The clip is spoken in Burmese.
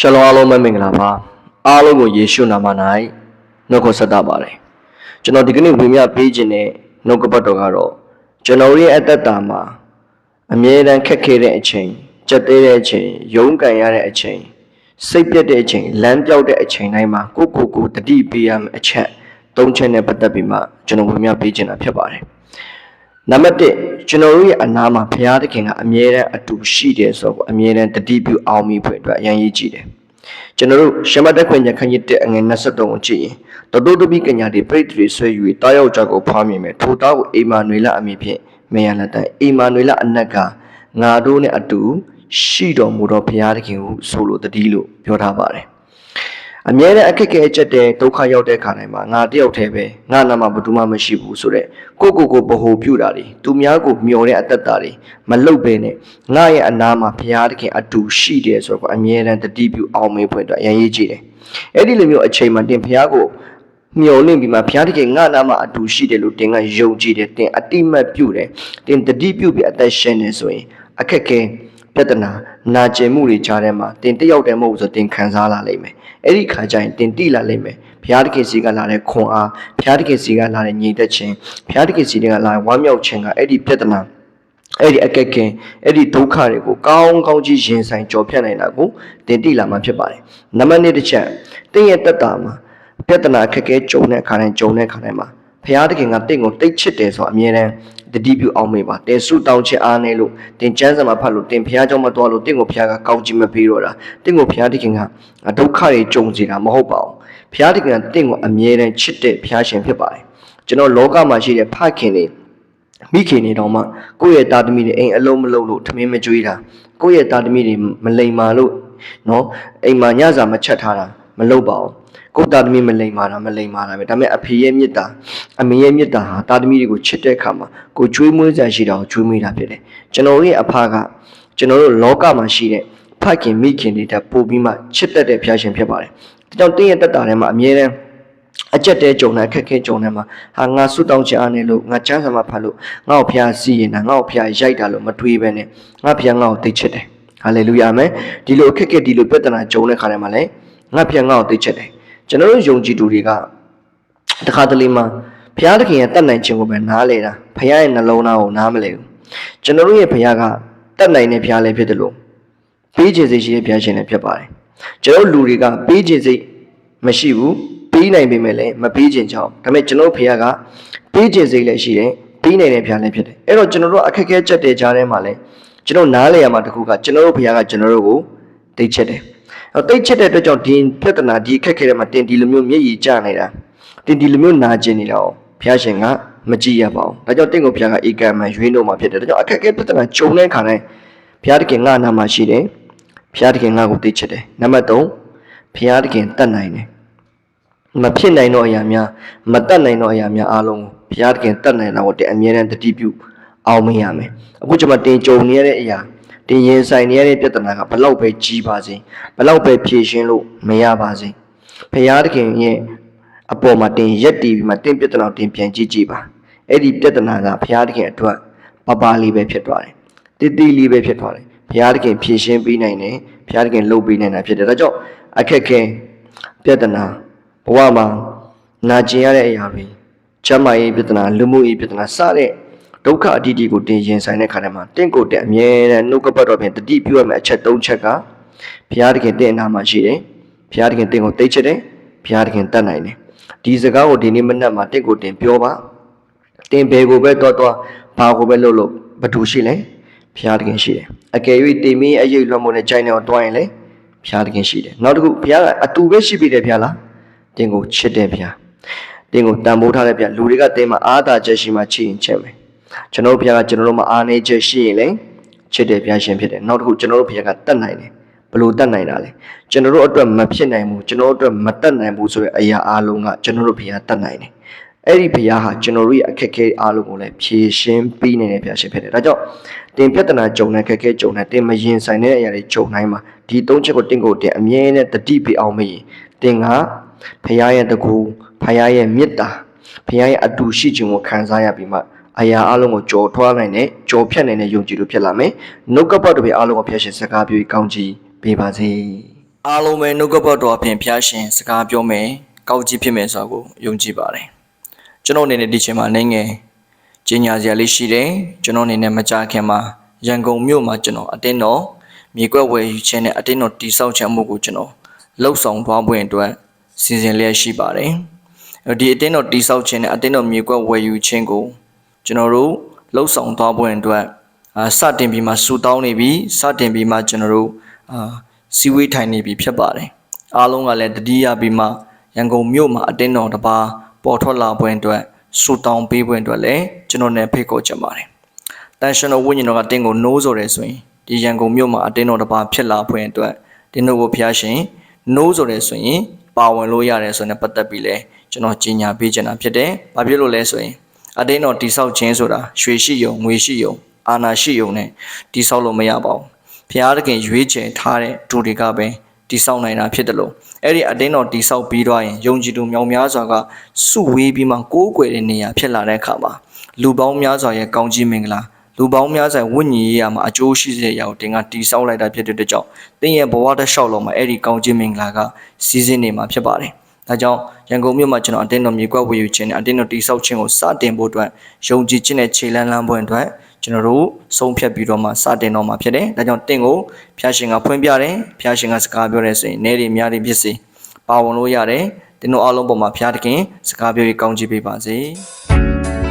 ရှလောအားလုံးပဲမင်္ဂလာပါအားလုံးကိုယေရှုနာမ၌နှုတ်ခွန်းဆက်တာပါတယ်ကျွန်တော်ဒီကနေ့ဝေမျှပေးခြင်းတဲ့နှုတ်ကပတ်တော်ကတော့ကျွန်တော်ရဲ့အသက်တာမှာအမြဲတမ်းခက်ခဲတဲ့အချိန်ကြက်သေးတဲ့အချိန်ရုန်းကန်ရတဲ့အချိန်စိတ်ပြတ်တဲ့အချိန်လမ်းပြောက်တဲ့အချိန်တိုင်းမှာကိုယ့်ကိုယ်ကိုတတိပေးရမယ့်အချက်သုံးချက်နဲ့ပတ်သက်ပြီးမှကျွန်တော်ဝေမျှပေးခြင်းတာဖြစ်ပါတယ် နံပါတ်1ကျွန်တော်တို့ရဲ့အနာမှာဘုရားသခင်ကအမြဲတမ်းအတူရှိတယ်ဆိုတော့အမြဲတမ်းတတိပြုအောင်မိဖို့အတွက်အရန်ရေးကြည့်တယ်ကျွန်တော်တို့ရှမတ်တက်ခွင့်ညခန်းကြီးတဲ့အငယ်23ကိုကြည့်ရင်တတိုးတပိကညာတွေပြိတ္တိဆွဲယူတာယောက်ျားကိုဖွားမြင်မယ်ထိုသားကိုအိမာနွေလအမည်ဖြင့်မေယလက်တိုင်အိမာနွေလအနက်ကငါတို့နဲ့အတူရှိတော်မူသောဘုရားသခင်ဟုဆိုလိုတည်းလို့ပြောထားပါတယ် အမြဲတမ်းအခက်အခဲအကျက်တဲ့ဒုက္ခရောက်တဲ့ခါတိုင်းမှာငါတယောက်တည်းပဲငါနာမှာဘယ်သူမှမရှိဘူးဆိုတော့ကိုကိုကိုဗဟိုပြုတာတွေသူများကိုမျောတဲ့အသက်တာတွေမလုတ်ပဲနဲ့ငါရဲ့အနာမှာဘုရားသခင်အတူရှိတယ်ဆိုတော့အမြဲတမ်းတတိပြုအောင်မေးဖွင့်တော့အရင်ရေးကြည့်တယ်အဲ့ဒီလိုမျိုးအချိန်မှာတင်ဘုရားကိုမျောလင့်ပြီးမှဘုရားသခင်ငါနာမှာအတူရှိတယ်လို့တင်ကယုံကြည်တယ်တင်အတိမတ်ပြုတယ်တင်တတိပြုပြီးအသက်ရှင်နေဆိုရင်အခက်ခဲ ပြဿနာနာကျင်မှုတွေကြားထဲမှာတင်တယောက်တည်းမဟုတ်ဘူးဆိုတင်ခံစားလာလိမ့်မယ်အဲ့ဒီခါကျရင်တင်တိလာလိမ့်မယ်ဘုရားသခင်စီကလာတဲ့ခွန်အားဘုရားသခင်စီကလာတဲ့ညီသက်ခြင်းဘုရားသခင်စီကလာတဲ့ဝမ်းမြောက်ခြင်းကအဲ့ဒီပြဿနာအဲ့ဒီအကက်ခင်အဲ့ဒီဒုက္ခတွေကိုကောင်းကောင်းကြီးရင်ဆိုင်ကြော်ဖြတ်နိုင်တာကိုတင်တိလာမှဖြစ်ပါတယ်နံပါတ်1တစ်ချက်တင်းရဲ့တက်တာမှာပြဿနာအခက်အခဲကြုံတဲ့အခါတိုင်းကြုံတဲ့အခါတိုင်းမှာဘုရားသခင်ကတင့်ကိုတိတ်ချစ်တယ်ဆိုတော့အမြဲတမ်း တတိပြုအောင်မေးပါတင်ဆုတောင်းခြင်းအားနေလို့တင်ကျမ်းစာမှာဖတ်လို့တင်ဘုရားကြောင့်မတော်လို့တင့်ကိုဘုရားကကောင်းချီးမပေးတော့တာတင့်ကိုဘုရားသခင်ကဒုက္ခတွေကြုံစေတာမဟုတ်ပါဘူးဘုရားသခင်ကတင့်ကိုအမြဲတမ်းချစ်တဲ့ဘုရားရှင်ဖြစ်ပါတယ်ကျွန်တော်လောကမှာရှိတဲ့ဖခင်တွေမိခင်တွေတောင်မှကိုယ့်ရဲ့တာသမီတွေအိမ်အလုံးမလုံးလို့ထမင်းမကြွေးတာကိုယ့်ရဲ့တာသမီတွေမလိမ်မာလို့နော်အိမ်မှာညစာမချက်ထားတာမလုပ်ပါဘူး ကိုယ့်တာသမီမလိမ်မာတာမလိမ်မာတာပဲဒါပေမဲ့အဖေရဲ့မေတ္တာအမေရဲ့မေတ္တာဟာတာသမီတွေကိုချစ်တဲ့အခါမှာကိုကျွေးမွေးစရာရှိတာကိုကျွေးမွေးတာဖြစ်တယ်ကျွန်တော်ရဲ့အဖကကျွန်တော်တို့လောကမှာရှိတဲ့ဖခင်မိခင်တွေတက်ပို့ပြီးမှချစ်တတ်တဲ့ဖျားရှင်ဖြစ်ပါတယ်ဒါကြောင့်တင်းရဲ့တက်တာထဲမှာအမြဲတမ်းအကြက်တဲကြုံတဲ့အခက်ခဲကြုံတဲ့မှာဟာငါဆွတောင်းချအားနေလို့ငါချမ်းသာမှာဖတ်လို့ငါ့ကိုဖျားစီရင်တာငါ့ကိုဖျားရိုက်တာလို့မတွေးပဲနဲ့ငါဖျားငါ့ကိုသိချစ်တယ်ဟာလေလုယာအာမင်ဒီလိုအခက်ခဲဒီလိုပြဿနာကြုံတဲ့ခါထဲမှာလည်းငါဖျားငါ့ကိုသိချစ်တယ် ကျွန်တော်တို့ယုံကြည်သူတွေကတခါတလေမှာဘုရားသခင်ရဲ့တတ်နိုင်ခြင်းကိုပဲနားလေတာဘုရားရဲ့နှလုံးသားကိုနားမလဲဘူးကျွန်တော်တို့ရဲ့ဘုရားကတတ်နိုင်တဲ့ဘုရားလည်းဖြစ်တယ်လို့ပေးခြင်းစိတ်ရှိတဲ့ဘုရားရှင်လည်းဖြစ်ပါတယ်ကျွန်တော်လူတွေကပေးခြင်းစိတ်မရှိဘူးပေးနိုင်ပေမဲ့လည်းမပေးခြင်းကြောင့်ဒါပေမဲ့ကျွန်တော်ဘုရားကပေးခြင်းစိတ်လည်းရှိတယ်ပေးနိုင်တဲ့ဘုရားလည်းဖြစ်တယ်အဲ့တော့ကျွန်တော်တို့အခက်အခဲချက်တွေကြားထဲမှာလည်းကျွန်တော်နားလေရမှာတခုကကျွန်တော်တို့ဘုရားကကျွန်တော်တို့ကိုသိချက်တယ်အဲ့ တိတ်ချက်တဲ့အတွက်ကြောင့်ဒီပြဿနာဒီအခက်အခဲတွေမှာတင်ဒီလိုမျိုးမျက်ရည်ကျနေတာတင်ဒီလိုမျိုးနာကျင်နေတာကိုဘုရားရှင်ကမကြည့်ရပါဘူးဒါကြောင့်တင့်ကိုဘုရားကဧကံမှရွေးလို့မှာဖြစ်တယ်ဒါကြောင့်အခက်အခဲပြဿနာကြုံတဲ့ခါတိုင်းဘုရားတခင်ငါနာမှာရှိတယ်ဘုရားတခင်ငါကိုသိချစ်တယ်နံပါတ်3ဘုရားတခင်တတ်နိုင်တယ်မဖြစ်နိုင်တော့အရာများမတတ်နိုင်တော့အရာများအားလုံးကိုဘုရားတခင်တတ်နိုင်တာကိုတည်းအမြဲတမ်းတတိပြုအောင်မရမယ်အခုကျွန်မတင်ကြုံနေရတဲ့အရာ တင်ရင်ဆိုင်နေရတဲ့ပြဿနာကဘလောက်ပဲကြီးပါစေဘလောက်ပဲဖြေရှင်းလို့မရပါစေဘုရားတခင်ရဲ့အပေါ်မှာတင်ရက်တီးပြီးမှတင်ပြဿနာကိုတင်ပြန်ကြည့်ကြည့်ပါအဲ့ဒီပြဿနာကဘုရားတခင်အတွက်ပပလေးပဲဖြစ်သွားတယ်တိတိလေးပဲဖြစ်သွားတယ်ဘုရားတခင်ဖြေရှင်းပေးနိုင်တယ်ဘုရားတခင်လုပ်ပေးနိုင်တာဖြစ်တယ်ဒါကြောင့်အခက်ခဲပြဿနာဘဝမှာနာကျင်ရတဲ့အရာတွေချမ်းမာရေးပြဿနာလူမှုရေးပြဿနာစတဲ့ ဒုက္ခအတိအကျကိုတင်ရင်ဆိုင်တဲ့ခါတိုင်းမှာတင့်ကိုယ်တဲ့အမြဲတမ်းနှုတ်ကပတ်တော်ဖြင့်တတိပြုရမယ့်အချက်၃ချက်ကဘုရားတခင်တင့်အနာမှာရှိတယ်ဘုရားတခင်တင့်ကိုသိချစ်တယ်ဘုရားတခင်တတ်နိုင်တယ်ဒီစကားကိုဒီနေ့မနက်မှာတင့်ကိုတင်ပြောပါတင်ဘယ်ကိုပဲတော့တော့ဘာကိုပဲလုပ်လို့ဘယ်သူရှိလဲဘုရားတခင်ရှိတယ်အကယ်၍တင်မင်းအရေးလွှမ်းမိုးတဲ့ကြိုင်တော်တွားရင်လေဘုရားတခင်ရှိတယ်နောက်တစ်ခုဘုရားကအတူပဲရှိပြီတယ်ဘုရားလားတင်ကိုချစ်တယ်ဘုရားတင်ကိုတန်ဖိုးထားတဲ့ဘုရားလူတွေကတင်မှာအားသာချက်ရှိမှချစ်ရင်ချစ်မယ် ကျွန်တော်တို့ဘုရားကကျွန်တော်တို့မှာအားနေချက်ရှိရင်လေချစ်တယ်ဘုရားရှင်ဖြစ်တယ်နောက်တစ်ခုကျွန်တော်တို့ဘုရားကတတ်နိုင်တယ်ဘလို့တတ်နိုင်တာလဲကျွန်တော်တို့အတွက်မဖြစ်နိုင်ဘူးကျွန်တော်တို့အတွက်မတတ်နိုင်ဘူးဆိုတဲ့အရာအလုံးကကျွန်တော်တို့ဘုရားတတ်နိုင်တယ်အဲ့ဒီဘုရားဟာကျွန်တော်တို့ရဲ့အခက်အခဲအားလုံးကိုလည်းဖြေရှင်းပေးနေတဲ့ဘုရားရှင်ဖြစ်တယ်ဒါကြောင့်တင်ပြဿနာကြုံတဲ့အခက်အခဲကြုံတဲ့တင်မရင်ဆိုင်တဲ့အရာတွေကြုံတိုင်းမှာဒီသုံးချက်ကိုတင်ကိုတင်အမြဲတမ်းတတိပေးအောင်မရင်တင်ကဘုရားရဲ့တကူဘုရားရဲ့မေတ္တာဘုရားရဲ့အတူရှိခြင်းကိုခံစားရပြီးမှ အရာအလုံးကိုကြော်ထွားနိုင်တဲ့ကြော်ဖြတ်နိုင်တဲ့ယုံကြည်လို့ဖြစ်လာမယ်။နှုတ်ကပတ်တော်ပဲအလုံးကိုဖျက်ရှင်စကားပြောပြီးကောင်းချီးပေးပါစေ။အားလုံးပဲနှုတ်ကပတ်တော်အပြင်ဖျားရှင်စကားပြောမယ်ကောက်ကြည့်ဖြစ်မယ်ဆိုတာကိုယုံကြည်ပါတယ်ကျွန်တော်အနေနဲ့ဒီချိန်မှာနေငယ်ကျင်ညာစရာလေးရှိတယ်ကျွန်တော်အနေနဲ့မကြခင်မှာရန်ကုန်မြို့မှာကျွန်တော်အတင်းတော်မြေကွက်ဝယ်ယူခြင်းနဲ့အတင်းတော်တိဆောက်ခြင်းမှုကိုကျွန်တော်လှုပ်ဆောင်သွားဖို့အတွက်စီစဉ်လျက်ရှိပါတယ်ဒီအတင်းတော်တိဆောက်ခြင်းနဲ့အတင်းတော်မြေကွက်ဝယ်ယူခြင်းကို ကျွန်တော်တို့လှုပ်ဆောင်သွားဖို့အတွက်အာစတင်ပြီးမှဆူတောင်းနေပြီစတင်ပြီးမှကျွန်တော်တို့အာစီဝေးထိုင်နေပြီဖြစ်ပါတယ်အားလုံးကလည်းတတိယပြီးမှရန်ကုန်မြို့မှာအတင်းတော်တစ်ပါးပေါ်ထွက်လာပွဲအတွက်ဆူတောင်းပေးပွဲအတွက်လည်းကျွန်တော်နဲ့ဖိတ်ခေါ်ချင်ပါတယ်တန်ရှင်တော်ဝိညာဉ်တော်ကတင်းကိုနိုးဆိုတယ်ဆိုရင်ဒီရန်ကုန်မြို့မှာအတင်းတော်တစ်ပါးဖြစ်လာပွဲအတွက်တင်းတို့ကိုဖျားရှင်နိုးဆိုတယ်ဆိုရင်ပါဝင်လို့ရတယ်ဆိုတဲ့ပတ်သက်ပြီးလဲကျွန်တော်ကြီးညာပေးချင်တာဖြစ်တယ်။ဘာဖြစ်လို့လဲဆိုရင် အတင်းတော်တိဆောက်ခြင်းဆိုတာရွှေရှိယုံငွေရှိယုံအာနာရှိယုံနဲ့တိဆောက်လို့မရပါဘူး။ဖျားတခင်ရွေးချယ်ထားတဲ့သူတွေကပဲတိဆောက်နိုင်တာဖြစ်တယ်လို့အဲ့ဒီအတင်းတော်တိဆောက်ပြီးတော့ရင်ယုံကြည်သူမြောင်များစွာကစုဝေးပြီးမှကိုးကွယ်တဲ့နေရာဖြစ်လာတဲ့အခါမှာလူပေါင်းများစွာရဲ့ကောင်းကြီးမင်္ဂလာလူပေါင်းများစွာဝိညာဉ်ရေးရမှာအကျိုးရှိစေရအောင်တင်ကတိဆောက်လိုက်တာဖြစ်တဲ့အတွက်ကြောင့်တင်းရဲ့ဘဝတစ်လျှောက်လုံးမှာအဲ့ဒီကောင်းကြီးမင်္ဂလာကစီးစင်းနေမှာဖြစ်ပါတယ်။ ဒါကြောင့်ရန်ကုန်မြို့မှာကျွန်တော်အတင်းတော်မြေကွက်ဝေယူခြင်းနဲ့အတင်းတော်တိဆောက်ခြင်းကိုစတင်ဖို့အတွက်ယုံကြည်ခြင်းနဲ့ခြေလန်းလန်းပွဲအတွက်ကျွန်တော်တို့ဆုံးဖြတ်ပြီးတော့မှစတင်တော့မှာဖြစ်တယ်။ဒါကြောင့်တင့်ကိုဖျားရှင်ကဖွင့်ပြတယ်။ဖျားရှင်ကစကားပြောတယ်ဆိုရင်နေရီများတွေဖြစ်စေပါဝင်လို့ရတယ်။တင်းတို့အားလုံးပေါ်မှာဖျားတခင်စကားပြောရေးကောင်းချီးပေးပါစေ။